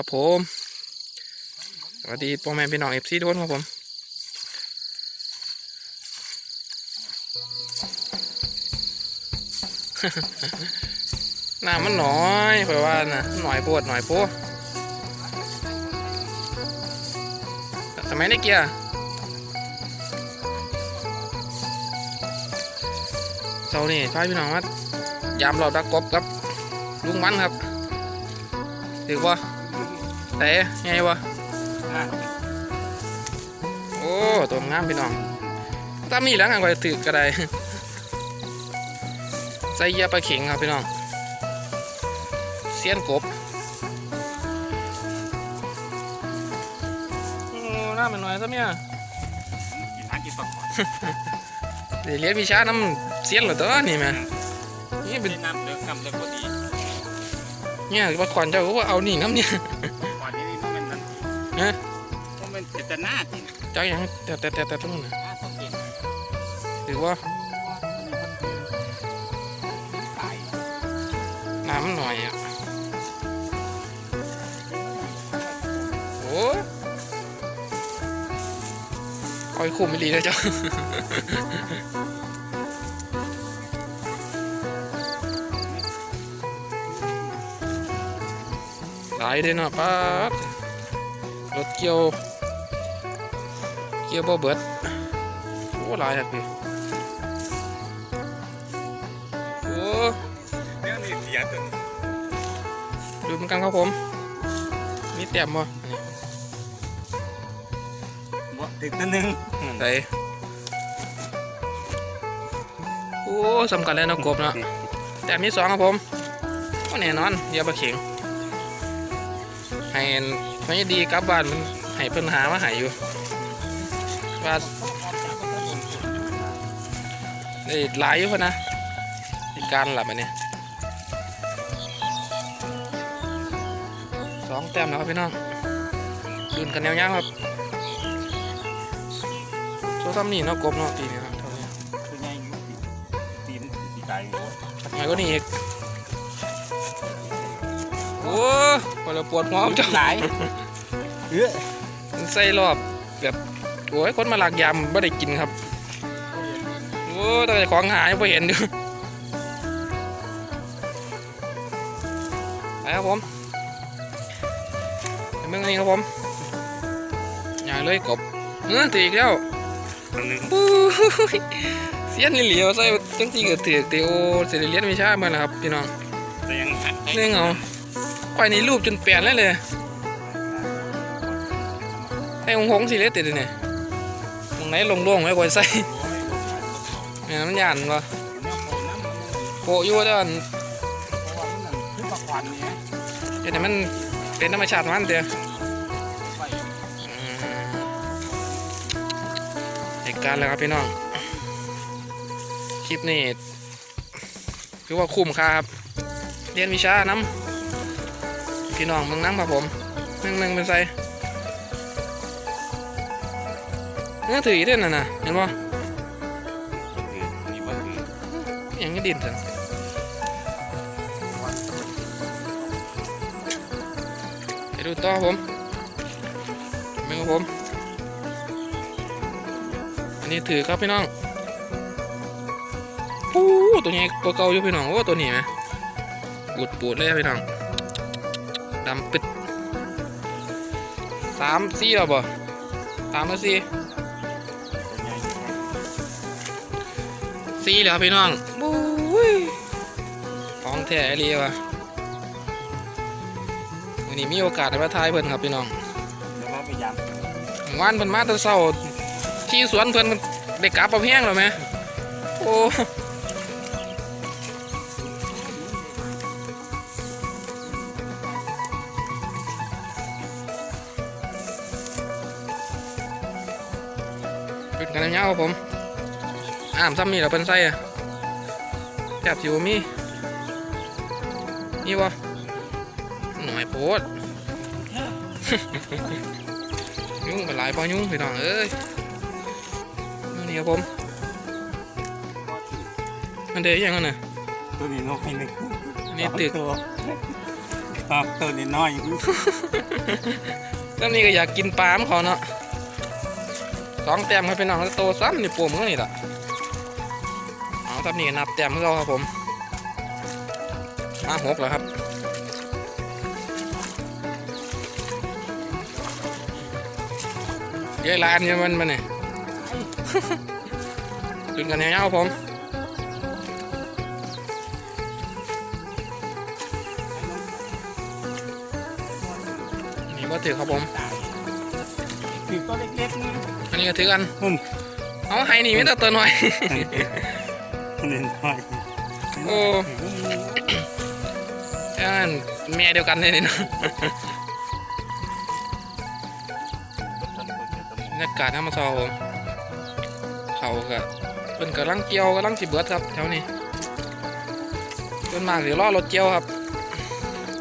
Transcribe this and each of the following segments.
ครับผมสวัสดีพ่อแม่พี่น้องเอฟซีทุกคนครับผมน้ำมันหน่อยคอยว่านะหน่อยโพดหน่อยโพดทำไมได้เกียร์เสานี่พาพี่น้องมายามเราดักกบครับลุงมันครับถือว่า แต่ไงวะโอ้ตัวงามพี่น้องตามนี่แล้วกันก็ถือกระไดใส่เหยาปลาเข็งครับพี่น้องเสียนกบโอ้หน้ามันหน่อยซะเนี่ยกินหากินปลาขอนเดี๋ยวเรียนวิชาน้ำเสียนเหรอตัวนี่แม่นี่เป็นเป็นน้ำเลือกกำเลือกพอดีเนี่ยว่าก่อนเจ้าก็ว่าเอานี่น้ำเนี่ย ฮะมันเป็นเจตนาจริงเจ้าอย่างแต่แต่แต่แต่ตรงนั้นน่ะน่าสังเกตถือว่าตายน้ำมันหน่อยอะโอ้คอยคุมไม่ดีเลยเจ้าหลายเลยเนาะป้าดร ถเกี่ยว เกี่ยวบ่เบิดโอ้หลายครับพี่โอ้เรื่องนี้เสียตัวนี้ดูเหมือนกันครับผม มีแต้มบ่อันนี้บ่ถึงตัวหนึงใส่โอ้สำคัญเลยเนาะกบเนาะแต้มที่สองครับผมก็แน่นอนเดี๋ยวปลาเข็งให้ ไม่ดีกลับบ้านมันให้เพิ่นหามาให้อยู่ว่าได้หลายอยู่เพิ่นนะในการหลับอันนี้สองแต้มแล้วครับพี่น้องดุนกันแนวยาวครับโซ่ซ้ำนี่เนาะกบเนาะปีนี้เนาะเท่านี้ตัวใหญ่อยู่ตีนตีตายอยู่ทำไมก็นี่อีกโอ้ ปวดปวดหัวผมจังหลายเออมันใส่รอบแบบโอ้ยคนมาหลักยำไม่ได้กินครับโอ้แต่ของหายไม่เห็นอยู่ไปครับผมไปเมืองนี้ครับผมอย่าเลยกบเออตีอีกแล้วตัวหนึงปู๊ยเสียนนี่เหลียวใส่จังที่เกิดถือกตีโอเสรีเลียนวิชาเมื่อนะครับพี่น้องแต่ยังหักเรื่องเอา ควายในรูปจนเปลี่ยนเลยเลยให้หงหงสิเลยติดเลยเนี่ยตรงไหนโล่งไว้ควายใส่เนี่ยมันหยานวะโปะยู่ว่าคือปลานเดี๋ยวมันเป็นธรรมชาติมันเดียวเหตุการณ์เลยครับพี่น้อง คลิปนี้คือว่าคุ้มค่าครับ เรียนวิชาน้ำ พี่น้องมืองน้ำครับผมหนึ่งหนึ่งเป็นไซเนื้อถืออีเด่นน่ะนะเห็นป่คือย่างนี้ดินสันไปดูต่อผมเมืองครับผม อันนี้ถือครับพี่น้องปู้ตัวนี้ตัวเก่าอยู่พี่น้องโอ้ตัวนี้ไหมปูดปูดเลยพี่น้อง ดำปิดสามสี่แล้วบ่สามแล้วสี่ตัวใหญ่อยู่สี่แล้วครับพี่น้องบู๊ยของแท้เรียวะวันนี้มีโอกาสได้มาทายเพิ่นครับพี่น้องเดี๋ยวเราไปยามวานเพิ่นมาแต่เช้าที่สวนเพิ่นมันได้กลับเอาแห้งแล้วไหมโอ้าวๆครับผมอ่ามซ้ำนี่เราเป็นไส้อะจับอยู่มีนี่วะหน่อยโพดยุ่งเป็นหลายพอยุ่งพี่น้องเอ้ยนี่ครับผมมันเดี๋ยวยังไงน่ะตัวนี้นกให้หนึงนี่ตึกตัวครับตัวนี้น้อยแล้วนี่ก็อยากกินปลาของเขาเนาะส องแต้มครับพี่น้องแล้วโตซ้ำนี่ปุ่มก็นี่แหละเอาครับนี่นับแต้มของเราครับผมมาหกแล้วครับเยอะลานเนี่ยมันมันเนี่ยดึงกันแนวๆครับผมนี่ก็ถือครับผมถือตัวเล็กๆนี่ นนี้ก็ถือกันอืมเอาให้นี่มีแต่ตัวหน่อยตัวนี้น้อยโอ้แค่นั้นแม่เดียวกันเลยนี่เนาะบรรยากาศธรรมชาติผมเขาก็เป็นกำลังเกี่ยวกำลังสิเบิดครับแถวนี้ส่วนมากสิรอรถเกี่ยวครับ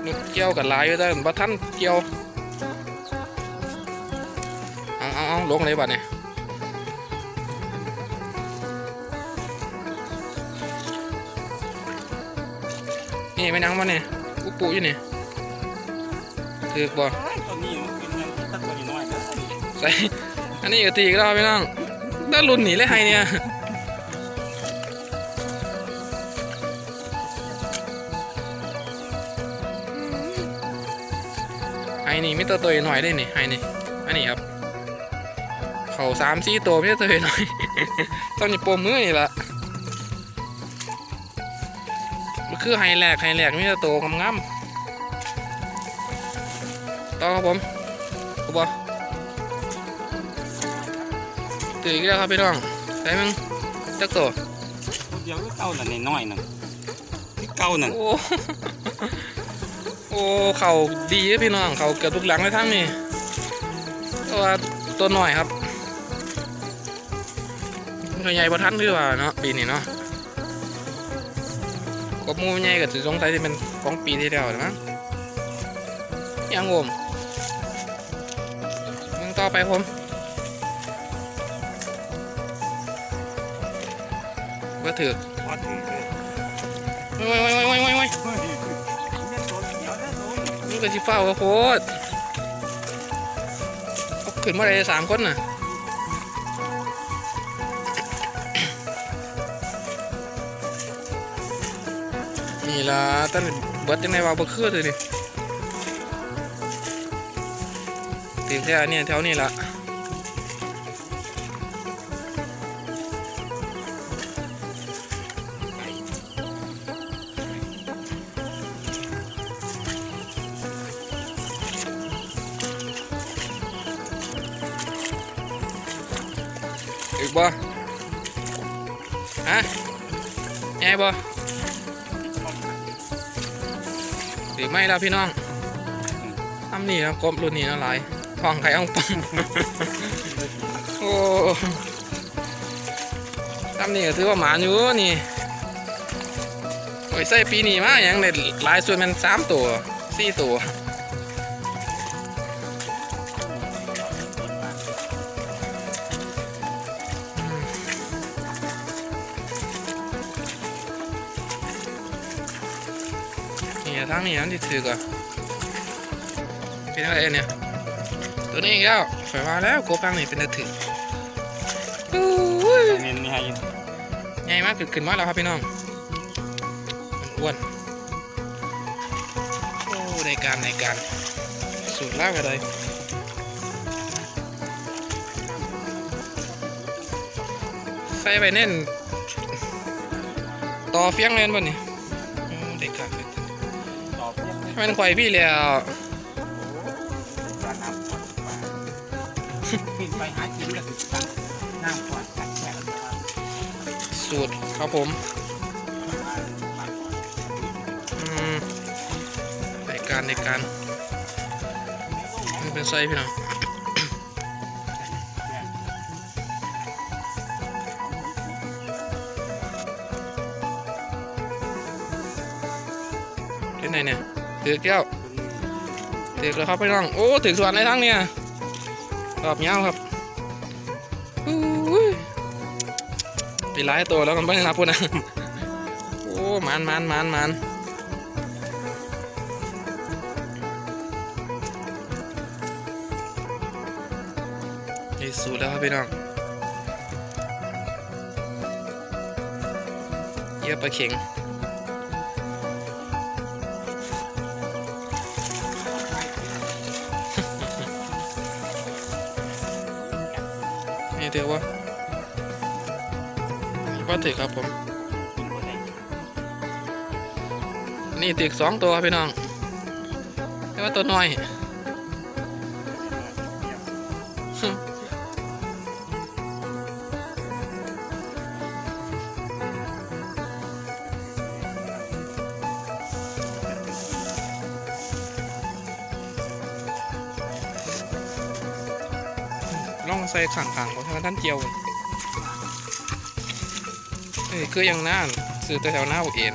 รถเกี่ยวกับหลายอยู่แต่บัทันเกี่ยว ลงเลยบัดเนี่ยนี่ไม่นั่งมานเนี่ยปุ๊ปูอยู่เนี่ยถือบ่ตัวนี้มันเป็นยังที่ตัวนี้อยนะใส่อันนี้ก็ตีอีกแล้วพี่น้องด้านรุ่นหนีเลยไฮเนี่ยไฮนี่ไม่ตัวตัวหน่อยได้นี่ไฮนี่อันนี้ครับ เขาสามสี่ตัวไม่ใช่ตัวหน่อยต้องจะปมมือนี่ละมันคือไฮแหลกไฮแหลกไม่ใช่ตัวงามๆต่อครับผมกูบอตื่นอีกแล้วครับพี่น้องใส่มึงจักตัวตัวเดียวก็เก่าน่ะน้อยๆน่ะที่เก่าน่ะโอ้โอ้เข่าดีเด้อพี่น้องเข่าเกือบทุกหลังเลยทั้งนี้แต่ว่าตัวหน่อยครับ ตัวใหญ่ประทันหรือว่าเนาะปีนี้เนาะกบมูใหญ่ก็ถือสงสัยที่เป็นของปีที่แล้วนะมั้งยังงมมึงต่อไปผมว่าถือพอถือเลยโอ้ยโอ้ยโอ้ยโอ้ยโอ้ยเฮ้ยเนี่ยตัวเดียวนะตัวนี้นี่ก็ชิฟ้ากระโพดเอาขึ้นมาได้สามคนน่ะ นี่ล่ะตั้งเบิดยังไงว่าบ่คือเลยนี่ถึงแค่เนี่ยแถวนี้ละอีกบ่ฮะไงบ่ ถือไม่แล้วพี่น้องทำนี่นะกบรุ่นนี้นะหลายทองไข่อ่องปังโอ้ทำนี่ก็ถือว่าหมาอยู่นี่โอ้ยใส่ปีนี้มาอย่างเด็ดหลายส่วนมันสามตัวสี่ตัว นี่ทางนี้อันที่ถือก่อนเป็นอะไรเนี่ยตัวนี้อีกแล้วข่อยว่าแล้วโกฟังนี่เป็นตะถืออุ้ยเน้นนี่ให้ใหญ่มากขึ้นขึ้นมาแล้วครับพี่น้องมันอ้วนโอ้ในการในการสูตรลากอะไรใส่ไปเน่นต่อเฟียงเล่นบ่นี่โอ้ได้การ มมันควายพี่แล้วปลาน้ำขวดปลาขึ้นไปหากินก็คือปลาน้ำขวดกัดแฉะแล้วปลาสูตรครับผมปลาขวดอืมในการในการมันเป็นไส้พี่น้องที่ไหนเนี่ย ถือแก้วถือเลยครับพี่น้อง โอ้ถือสวนในทั้งเนี่ยรอบเงี้าครับไปหลายตัวแล้วกันบ้างนะพูดนะโอ้มันมันมันมันที่สูดแล้วครับพี่น้องเยี่ยปลเข็ง เถือว่านี่ว่าถือครับผม นี่ตึกสองตัวพี่น้องแต่ว่าตัวน้อย ล่องใส่ขังขังๆของทางด้านเจียวเอ้ยคือยังน่านซื้อแต่แถวหน้าโอเอ็น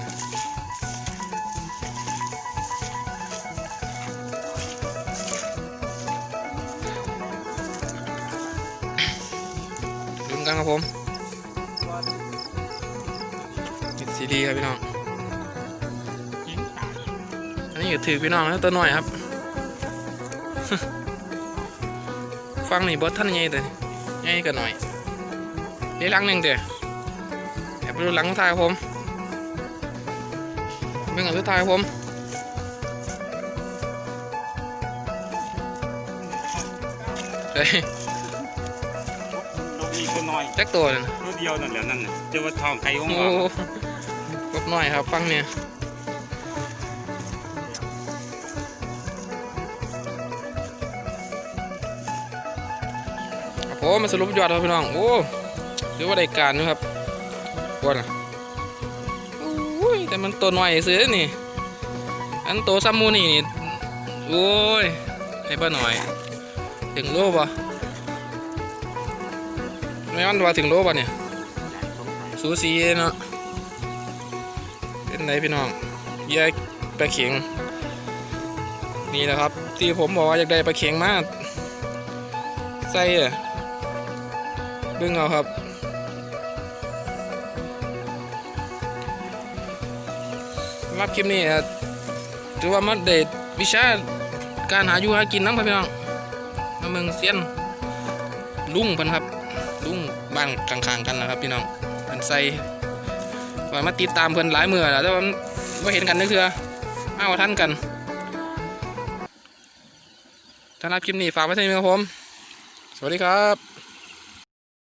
ลุ้นกันครับผมติดซีดีครับพี่น้อง อันนี้ก็ถือพี่น้องแล้วตัวหน่อยครับ ฟังนี่บอท่านใหญ่แต่ใหญ่กันหน่อยเดี๋ยวหลังหนึ่งเดี๋ยวเดี๋ยวไปดูหลังสุดท้ายครับผมเบื้องหลังสุดท้ายครับผมเฮ้ยเรามีตัวน้อยจักตัวนั่นตัวเดียวนั่นแหละนั่นน่ะเจอว่าทองไข่ของโอ้เรากบหน่อยครับฟังเนี่ย ครับผมมาสรุปยอดครับพี่น้อง โอ้ถือว่าได้การนะครับวน่ะโอ้ยแต่มันตัวน้อยซื้อนี่ อันโตซัมมูนี่นี่ โอ้ยให้ป้าหน่อย ถึงโลปะไม่อันว่าถึงโลปะเนี่ย สูสีเนาะ เป็นไรพี่น้องเยี่ยปลาเข็ง นี่แหละครับ ที่ผมบอกว่าอยากได้ปลาเข็งมาก ใส่อะ เบึ้งเอาครับ รับคลิปนี้ถือว่ามันเด็ดวิชาการหาอยู่หากินน้ำครับพี่น้องมาเมืองเซียนลุงเพันครับลุงบ้านข้างๆกันนะครับ พี่น้องเพิ่นใส่ว่ามาติดตามเพิ่นหลายมือแล้วแต่ว่ามันบ่เห็นกันนึกเถื่อาว่านกันสำหรับคลิปนี้ฝากไว้เท่านี้ครับผม สวัสดีครับ